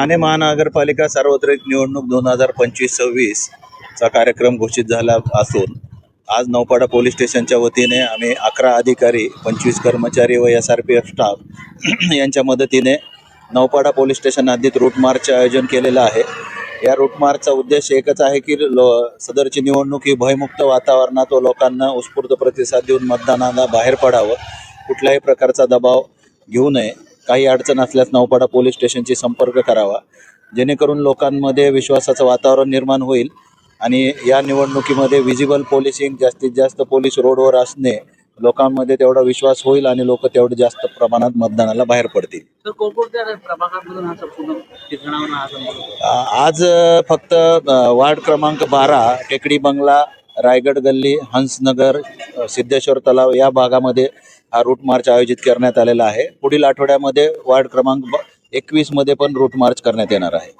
ठाणे महानगरपालिका सार्वत्रिक निवडणूक दोन हजार पंचवीस सव्वीस चा कार्यक्रम घोषित झाला असून आज नौपाडा पोलीस स्टेशनच्या वतीने आम्ही अकरा अधिकारी पंचवीस कर्मचारी व S R P F staff यांच्या मदतीने नौपाडा पोलीस स्टेशन हद्दीत रूट मार्चचे आयोजन केलेलं आहे. या रूट मार्चचा उद्देश एकच आहे की लो सदरची निवडणूक ही भयमुक्त वातावरणात व लोकांना उत्स्फूर्त प्रतिसाद देऊन मतदानाला बाहेर पडावं. कुठल्याही प्रकारचा दबाव घेऊ नये. काही अडचण असल्यास नौपाडा पोलीस स्टेशनशी संपर्क करावा. जेणेकरून लोकांमध्ये विश्वासाचं वातावरण निर्माण होईल आणि या निवडणुकीमध्ये विजिबल पोलिसिंग जास्तीत जास्त पोलीस रोडवर असणे लोकांमध्ये तेवढा विश्वास होईल आणि लोक तेवढे जास्त प्रमाणात मतदानाला बाहेर पडतील. आज फक्त वार्ड क्रमांक बारा टेकडी बंगला रायगड गल्ली हंसनगर सिद्धेश्वर तलाव या भागामध्ये हा रूट मार्च आयोजित करण्यात आलेला आहे. पुढील आठवड्यामध्ये वार्ड क्रमांक एकवीसमध्ये पण रूट मार्च करण्यात येणार आहे.